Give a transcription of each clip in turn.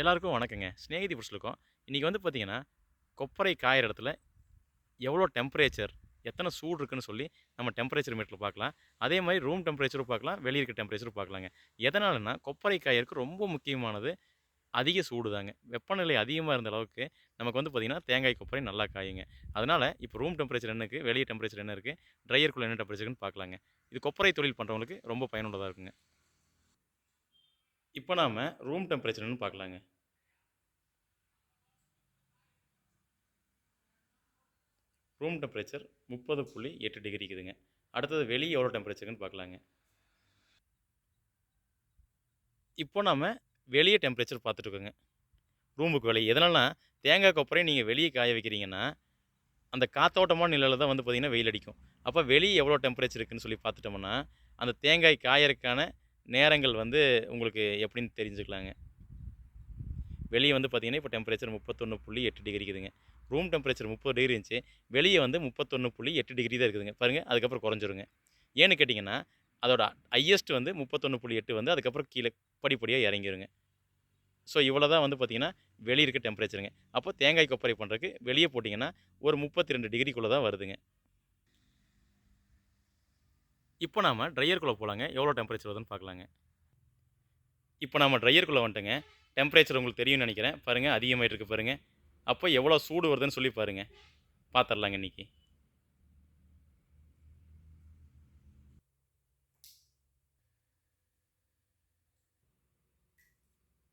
எல்லாருக்கும் வணக்கங்க. ஸ்நேகிதி புடிச்சிருக்கோம். இன்றைக்கி வந்து பார்த்தீங்கன்னா கொப்பரை காயிற இடத்துல எவ்வளோ டெம்பரேச்சர் எத்தனை சூடு இருக்குன்னு சொல்லி நம்ம டெம்பரேச்சர் மீட்டரில் பார்க்கலாம் அதே மாதிரி ரூம் டெம்பரேச்சரும் பார்க்கலாம் வெளியே இருக்க டெம்பரேச்சரும் பார்க்கலாங்க எதனாலன்னா கொப்பரை காயருக்கு ரொம்ப முக்கியமானது அதிக சூடு தாங்க. வெப்பநிலை அதிகமாக இருந்த அளவுக்கு நமக்கு வந்து பார்த்திங்கன்னா தேங்காய் கொப்பரை நல்லா காயுங்க. அதனால் இப்போ ரூம் டெம்பரேச்சர் என்ன இருக்குது வெளியே டெம்பரேச்சர் என்ன இருக்குது ட்ரையருக்குள்ளே என்ன டெம்பரேச்சர்னு பார்க்கலாங்க இது கொப்பரை தொழில் பண்ணுறவங்களுக்கு ரொம்ப பயனுள்ளதாக இருக்குங்க. இப்போ நாம் ரூம் டெம்பரேச்சர்னு பார்க்கலாங்க. ரூம் டெம்பரேச்சர் முப்பது புள்ளி எட்டு டிகிரி இருக்குதுங்க அடுத்தது வெளியே எவ்வளோ டெம்பரேச்சர்னு பார்க்கலாங்க. இப்போ நாம் வெளியே டெம்பரேச்சர் பார்த்துட்ருக்கோங்க ரூமுக்கு வெளியே. எதனால தேங்காய் கொப்பரையும் நீங்கள் வெளியே காய வைக்கிறீங்கன்னா அந்த காத்தோட்டமான நிலையில் தான் வந்து பார்த்திங்கன்னா வெயில் அடிக்கும். அப்போ வெளியே எவ்வளோ டெம்பரேச்சர் இருக்குன்னு சொல்லி பார்த்துட்டோம்னா அந்த தேங்காய் காயறக்கான நேரங்கள் வந்து உங்களுக்கு எப்படின்னு தெரிஞ்சுக்கலாங்க. வெளியே வந்து பார்த்தீங்கன்னா இப்போ டெம்பரேச்சர் முப்பத்தொன்று புள்ளி எட்டு டிகிரி இருக்குதுங்க ரூம் டெம்பரேச்சர் முப்பது டிகிரி இருந்துச்சு. வெளியே வந்து முப்பத்தொன்று புள்ளி எட்டு டிகிரி தான் இருக்குதுங்க. பாருங்கள் அதுக்கப்புறம் குறைஞ்சிருங்க. ஏன்னு கேட்டிங்கன்னா அதோட ஹையஸ்ட் வந்து முப்பத்தொன்று புள்ளி எட்டு வந்து அதுக்கப்புறம் கீழே படிப்படியாக இறங்கிருங்க. ஸோ இவ்வளோ தான் வந்து பார்த்தீங்கன்னா வெளியே இருக்க டெம்பரேச்சருங்க அப்போ தேங்காய் கொப்பரை பண்ணுறதுக்கு வெளியே போட்டிங்கன்னா ஒரு முப்பத்தி ரெண்டு டிகிரிக்குள்ளே தான் வருதுங்க. இப்போ நாம் ட்ரையருக்குள்ளே போகலாங்க எவ்வளோ டெம்பரேச்சர் வருதுன்னு பார்க்கலாங்க. இப்போ நம்ம ட்ரையருக்குள்ளே வந்துட்டோங்க. டெம்பரேச்சர் உங்களுக்கு தெரியும்னு நினைக்கிறேன். பாருங்கள் அதிகமாகிட்டு இருக்கு பாருங்கள் அப்போ எவ்வளோ சூடு வருதுன்னு சொல்லி பாருங்கள் பார்த்துடலாங்க இன்றைக்கி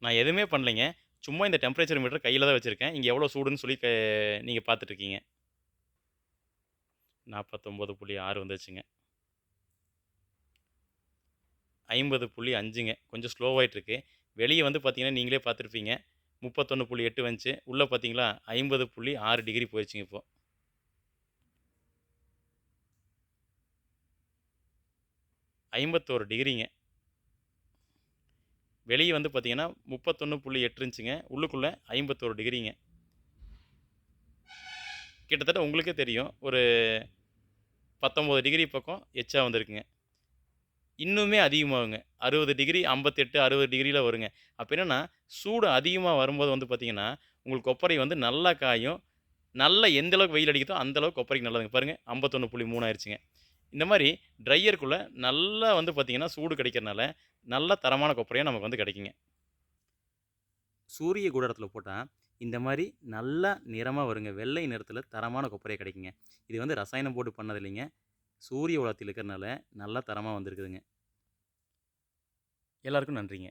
நான் எதுவுமே பண்ணலைங்க. சும்மா இந்த டெம்பரேச்சர் மீட்டர் கையில் தான் வச்சுருக்கேன். இங்கே எவ்வளோ சூடுன்னு சொல்லி நீங்கள் பார்த்துட்ருக்கீங்க நாற்பத்தொம்போது புள்ளி ஆறு வந்துச்சுங்க. ஐம்பது புள்ளி அஞ்சுங்க. கொஞ்சம் ஸ்லோவாயிட்ருக்கு வெளியே வந்து பார்த்தீங்கன்னா நீங்களே பார்த்துருப்பீங்க முப்பத்தொன்று புள்ளி எட்டு வந்துச்சு உள்ளே பார்த்தீங்களா ஐம்பது புள்ளி ஆறு டிகிரி போயிடுச்சுங்க இப்போது ஐம்பத்தோரு டிகிரிங்க. வெளியே வந்து பார்த்தீங்கன்னா முப்பத்தொன்று புள்ளி எட்டு இருந்துச்சுங்க. உள்ளுக்குள்ளே ஐம்பத்தோரு டிகிரிங்க. கிட்டத்தட்ட உங்களுக்கே தெரியும். ஒரு பத்தொம்போது டிகிரி பக்கம் எச்சா வந்திருக்குங்க. இன்னுமே அதிகமாகுங்க அறுபது டிகிரி ஐம்பத்தெட்டு அறுபது டிகிரியில் வருங்க. அப்போ என்னென்னா சூடு அதிகமாக வரும்போது வந்து பார்த்திங்கன்னா உங்களுக்கு கொப்பரை வந்து நல்லா காயும். நல்லா எந்த அளவுக்கு வெயில் அடிக்குதோ அந்த அளவுக்கு கொப்பரைக்கு நல்லதுங்க. பாருங்கள் ஐம்பத்தொன்று புள்ளி மூணு ஆயிடுச்சுங்க இந்த மாதிரி ட்ரையருக்குள்ளே நல்லா வந்து பார்த்திங்கன்னா சூடு கிடைக்கிறனால நல்ல தரமான கொப்பரையாக நமக்கு வந்து கிடைக்குங்க. சூரிய கூடாரத்தில் போட்டால் இந்த மாதிரி நல்லா நிறமாக வருங்க. வெள்ளை நிறத்தில் தரமான கொப்பரையாக கிடைக்குங்க. இது வந்து ரசாயனம் போட்டு பண்ணது இல்லைங்க. சூரிய உலகத்தில் இருக்கிறனால நல்லா தரமாக வந்திருக்குதுங்க. எல்லாருக்கும் நன்றிங்க.